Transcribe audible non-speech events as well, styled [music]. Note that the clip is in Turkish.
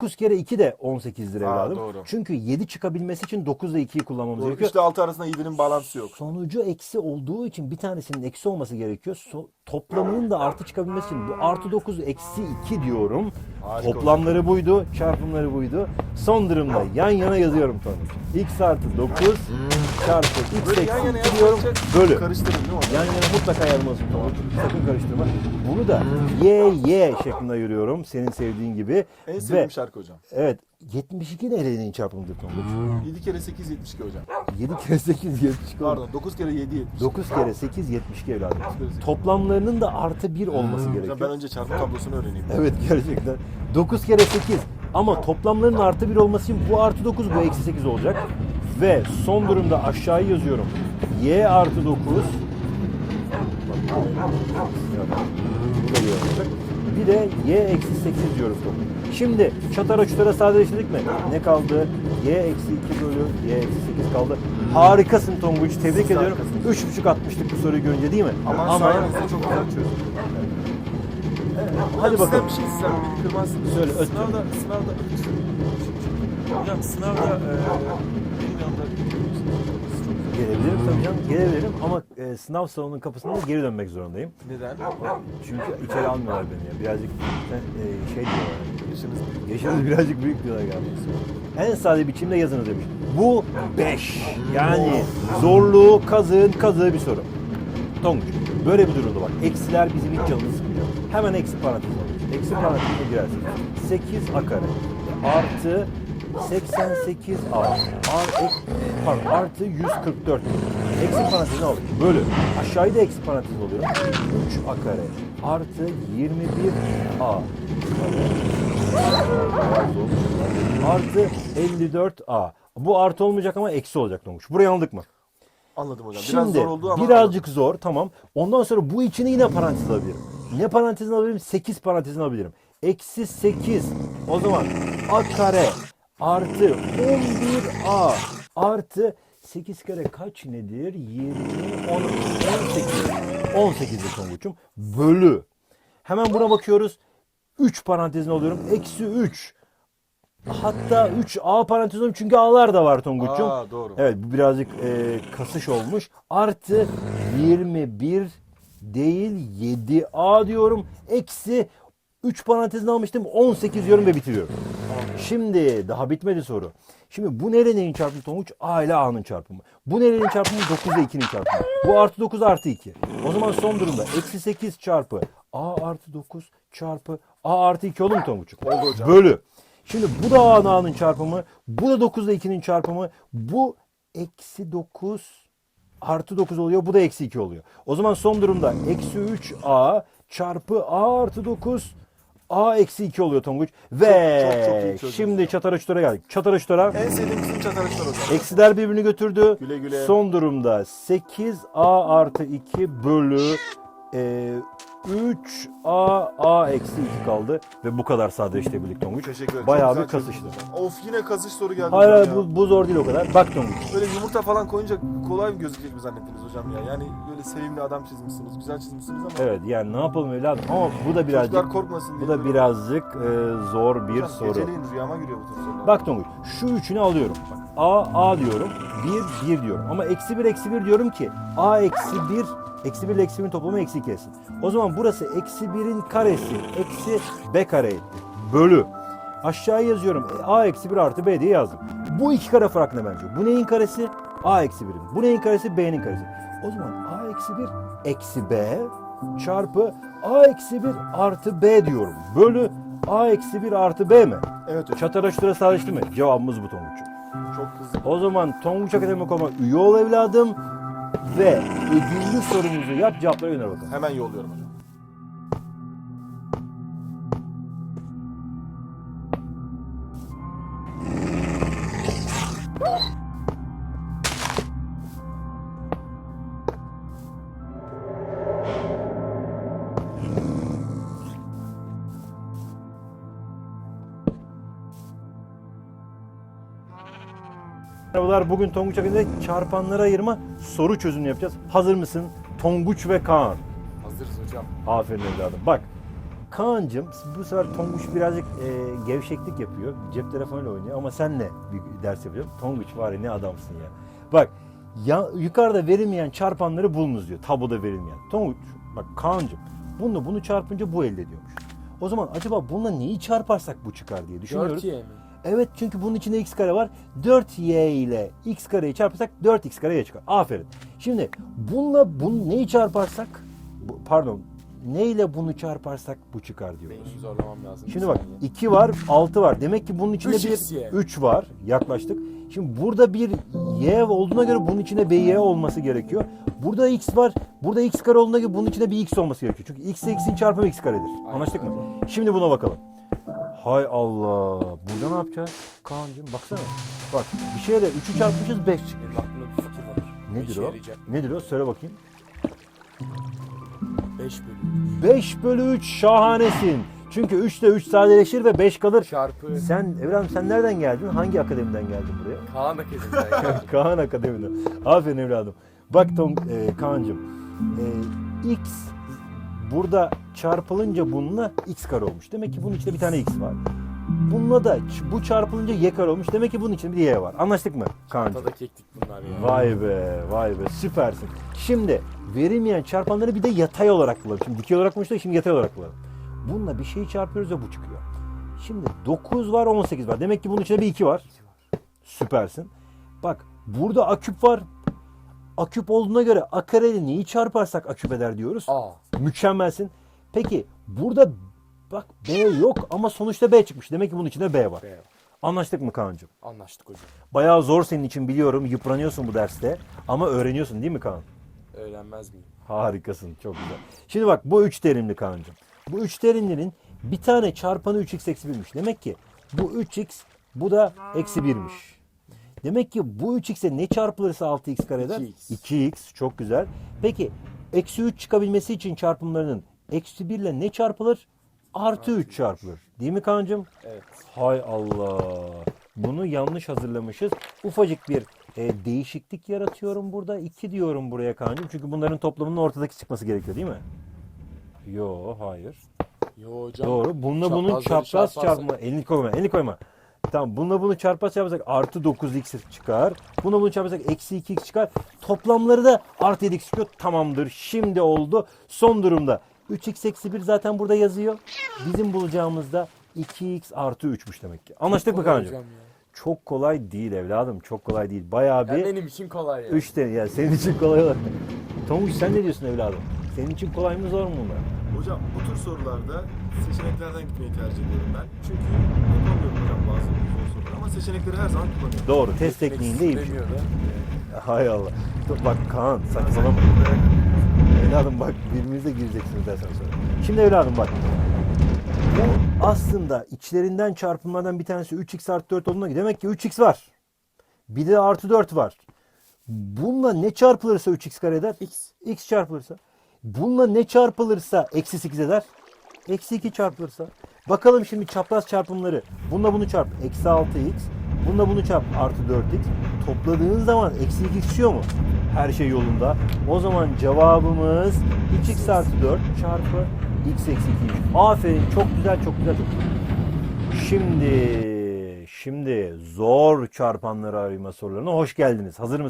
9 kere 2 de 18'dir Aa, evladım. doğru. Çünkü 7 çıkabilmesi için 9 ile 2'yi kullanmamız Doğru. gerekiyor. 3 ile 6 arasında 7'nin bağlantısı yok. Sonucu eksi olduğu için bir tanesinin eksi olması gerekiyor. So- toplamının da artı çıkabilmesi için bu artı 9 eksi 2 diyorum. Harika Toplamları buydu, çarpımları buydu. Son durumda yan yana yazıyorum sonuç. x artı 9 çarpı x eksi yan yana 2 diyorum. Bölü. Karıştırın değil mi? Yan yana mutlaka yazmalısın Tonguç. Sakın karıştırma. Bunu da y y şeklinde ayırıyorum. Senin sevdiğin gibi. En Ve sevdiğim şarkı hocam. evet 72 de eleğinin çarpımıdır Tonguç. 7 kere 8 72 hocam. 7 kere 8 72 oldu. Pardon 9 kere 7 70. 9 kere 8 72 evladım. Toplamlarının da artı 1 olması Hocam gerekiyor. ben önce çarpım tablosunu öğreneyim. Evet gerçekten. 9 kere 8 ama toplamlarının artı 1 olması için bu artı 9 bu eksi 8 olacak. Ve son durumda aşağıya yazıyorum. y artı 9 Bu da y olacak. Bir de y eksi 8 diyoruz. Şimdi çatara çutara sadeleştirdik mi? Ne kaldı? y eksi 2 bölü y eksi 8 kaldı. Harikasın Tonguç. Tebrik Siz ediyorum. harikasınız. 3.5 atmıştık bu soruyu görünce değil mi? Ama, sayenizde çok güzel çözdüm. Hadi Hocam bakalım. Sizden bir şey istesem kırmazsınız. Söyle, öt. Sınavda, sınavda Hocam sınavda e, benim yanımda. Gelebilirim tabii canım gelebilirim ama e, sınav salonunun kapısında geri dönmek zorundayım. Neden? Çünkü içeri almıyorlar beni ya. Birazcık e, şey diyorlar. Yaşınız Yaşınız birazcık büyük diyorlar galiba. En sade biçimde yazınız demiş. Bu 5. Yani zorluğu kazığın kazığı bir soru. Tonguç. Böyle bir durumda bak. Eksiler bizim hiç canımızı sıkmıyor. Hemen eksi parantez alıyoruz. Eksi parantezine girersin. 8 a kare artı 88 a ar, pardon, artı 144 eksi parantezine aldık. Bölü. Aşağıda eksi parantez oluyor. 3 a kare artı 21 a artı 54 a. Bu artı olmayacak ama eksi olacak Tonguç. Burayı anladık mı? Anladım hocam. Biraz Şimdi zor oldu ama birazcık zor tamam. Ondan sonra bu içine yine parantez alabilirim. Ne parantezini alabilirim? 8 parantezini alabilirim. Eksi 8 o zaman a kare artı 11a artı 8 kare kaç nedir? 20, 10, 18. 18'dir Tonguç'um. Bölü. Hemen buna bakıyoruz. 3 parantezini alıyorum. Eksi 3. Hatta 3A parantez alıyorum çünkü A'lar da var Tonguç'um. Aa, doğru. Evet bu birazcık e, kasış olmuş. Artı 21 değil 7A diyorum. Eksi 3 parantezini almıştım 18 diyorum ve bitiriyorum. Şimdi daha bitmedi soru. Şimdi bu nerenin çarpımı Tonguç? A ile A'nın çarpımı. Bu nerenin çarpımı? 9 ile 2'nin çarpımı. Bu artı 9 artı 2. O zaman son durumda eksi 8 çarpı A artı 9 çarpı A artı 2 olur mu Tonguç'um? Oldu hocam. Bölü. Şimdi bu da A'nın A'nın çarpımı. Bu da 9 ile 2'nin çarpımı. Bu eksi 9 artı 9 oluyor. Bu da eksi 2 oluyor. O zaman son durumda eksi 3A çarpı A artı 9 A eksi 2 oluyor Tonguç. Ve Çok, çok, çok iyi çözdünüz şimdi çatara çutara geldik. Çatara çutara. En sevdiğim kısım çatarışlar hocam. Eksiler birbirini götürdü. Güle güle. Son durumda 8A artı 2 bölü e, 3A A eksi 2 kaldı. Ve bu kadar sadeleştirebildik Tonguç. Teşekkür ederim. Bayağı Çok bir güzel kasıştı. Of yine kasış soru geldi Hayır hocam hayır, ya. bu, bu zor değil o kadar. Bak Tonguç. Böyle yumurta falan koyunca kolay mı gözükecek mi zannettiniz hocam ya? Yani böyle sevimli adam çizmişsiniz, güzel çizmişsiniz ama Evet yani ne yapalım evladım ama bu da birazcık çocuklar korkmasın diye. bu da böyle- birazcık e, zor bir Hocam, soru. Geceleyin rüyama giriyor bu tür sorular. Bak Tonguç şu üçünü alıyorum. Bak, A A diyorum. 1 1 diyorum. Ama eksi 1 eksi 1 diyorum ki A eksi 1 eksi 1 ile eksi 1'in toplamı eksi 2 etsin. O zaman burası eksi 1'in karesi eksi B kare etti. Bölü. Aşağıya yazıyorum. E, A eksi 1 artı B diye yazdım. Bu iki kare fark ne bence? Bu neyin karesi? A eksi 1'in. Bu neyin karesi? B'nin karesi. O zaman A eksi 1 eksi B çarpı A eksi 1 artı B diyorum. Bölü A eksi 1 artı B mi? Evet hocam. Çatara çutura sadeleşti mi? Cevabımız bu Tonguç'um. Çok hızlı. O zaman Tonguç Akademi.com'a üye ol evladım ve ödüllü sorumuzu yap cevapları gönder bakalım. Hemen yolluyorum hocam. Merhabalar bugün Tonguç Akademi'de çarpanları ayırma soru çözümü yapacağız. Hazır mısın? Tonguç ve Kaan. Hazırız hocam. Aferin evladım. Bak Kaan'cığım bu sefer Tonguç birazcık e, gevşeklik yapıyor. Cep telefonuyla oynuyor ama senle bir ders yapacağım. Tonguç var ya ne adamsın ya. Bak ya, yukarıda verilmeyen çarpanları bulunuz diyor. Tabuda verilmeyen. Tonguç bak Kaan'cığım bunu bunu çarpınca bu elde ediyormuş. O zaman acaba bununla neyi çarparsak bu çıkar diye düşünüyoruz. 4y mi? Evet çünkü bunun içinde x kare var. 4y ile x kareyi çarparsak 4x kareye çıkar. Aferin. Şimdi bununla bunu neyi çarparsak pardon neyle bunu çarparsak bu çıkar diyoruz. Beynimi zorlamam lazım. Şimdi bak saniye. 2 var 6 var. Demek ki bunun içinde bir y. 3 var. Yaklaştık. Şimdi burada bir y olduğuna göre bunun içinde bir y olması gerekiyor. Burada x var. Burada x kare olduğuna göre bunun içinde bir x olması gerekiyor. Çünkü x ile x'in çarpımı x karedir. Anlaştık mı? Şimdi buna bakalım. Hay Allah. Burada ne yapacağız? Kaan'cığım baksana. Bak bir şeyle 3'ü çarpmışız 5 çıkıyor. Benim aklımda bir fikir var. Nedir o? yarayacak. Nedir o? Söyle bakayım. 5 bölü 5 bölü 3 şahanesin. Çünkü 3 ile 3 sadeleşir ve 5 kalır. çarpı Sen Evren sen nereden geldin? Hangi akademiden geldin buraya? Kaan Akademi'den geldi. [laughs] Kaan Akademi'den. Aferin evladım. Bak Tom, e, Kaan'cığım. E, x burada çarpılınca bununla x kare olmuş. Demek ki bunun içinde bir tane x var. Bununla da bu çarpılınca y kare olmuş. Demek ki bunun içinde bir y var. Anlaştık mı Kaan'cığım? Tadak ektik bunlar ya. Vay be, vay be süpersin. Şimdi verilmeyen çarpanları bir de yatay olarak bulalım. Şimdi dikey olarak bulmuştuk, şimdi yatay olarak bulalım. Bununla bir şeyi çarpıyoruz ve bu çıkıyor. Şimdi 9 var, 18 var. Demek ki bunun içinde bir 2 var. Süpersin. Bak burada a küp var. A küp olduğuna göre a kareyle neyi çarparsak a küp eder diyoruz. Aa. Mükemmelsin. Peki burada bak B yok ama sonuçta B çıkmış. Demek ki bunun içinde B var. B. Anlaştık mı Kaan'cığım? Anlaştık hocam. Bayağı zor senin için biliyorum. Yıpranıyorsun bu derste. Ama öğreniyorsun değil mi Kaan? Öğrenmez miyim? Harikasın. Çok güzel. Şimdi bak bu üç terimli Kaan'cığım. Bu üç terimlinin bir tane çarpanı 3x eksi 1'miş. Demek ki bu 3x bu da eksi 1'miş. Demek ki bu 3x'e ne çarpılırsa 6x kare eder? 2x. 2x. Çok güzel. Peki eksi 3 çıkabilmesi için çarpımlarının eksi 1 ile ne çarpılır? Artı 3 çarpılır. Değil mi Kaan'cığım? Evet. Hay Allah. Bunu yanlış hazırlamışız. Ufacık bir e, değişiklik yaratıyorum burada. 2 diyorum buraya Kaan'cığım. Çünkü bunların toplamının ortadaki çıkması gerekiyor değil mi? Yo hayır. Yo hocam. Doğru. Bununla bunun Çaprazları çapraz çarparsak- çarpma. Elini koyma. Elini koyma. Tamam. Bununla bunu çarpaz çarparsak artı 9x çıkar. Bununla bunu çarparsak eksi 2x çıkar. Toplamları da artı 7x çıkıyor. Tamamdır. Şimdi oldu. Son durumda. 3x eksi 1 zaten burada yazıyor. Bizim bulacağımız da 2x artı 3'müş demek ki. Anlaştık mı ya. Çok kolay değil evladım. Çok kolay değil. Bayağı Ya bir benim için kolay ya. 3 tane. Yani senin için kolay olur. Tonguç sen ne diyorsun evladım? Senin için kolay mı zor mu bunlar? Hocam bu tür sorularda seçeneklerden gitmeyi tercih ediyorum ben. Çünkü yapamıyorum hocam seçenekleri her zaman kullanıyorum. Doğru. Test tekniğinde iyi bir şey. Demiyor da. [laughs] Hay Allah. Dur Bak Kaan saçmalama. evladım bak birbirinize gireceksiniz dersen sonra. Şimdi evladım bak. Bu aslında içlerinden çarpımlardan bir tanesi 3x artı 4 olduğuna göre demek ki 3x var. Bir de artı 4 var. Bununla ne çarpılırsa 3x kare eder? X. x çarpılırsa. Bununla ne çarpılırsa eksi 8 eder? Eksi 2 çarpılırsa. Bakalım şimdi çapraz çarpımları. Bununla bunu çarp. Eksi 6x. Bununla bunu çarp. Artı 4x. Topladığın zaman eksi 2 çıkıyor mu? Her şey yolunda. O zaman cevabımız 3x artı 4 çarpı x eksi 2. Aferin. Çok güzel, çok güzel, çok güzel. Şimdi, şimdi zor çarpanları arayma sorularına hoş geldiniz. Hazır mısınız?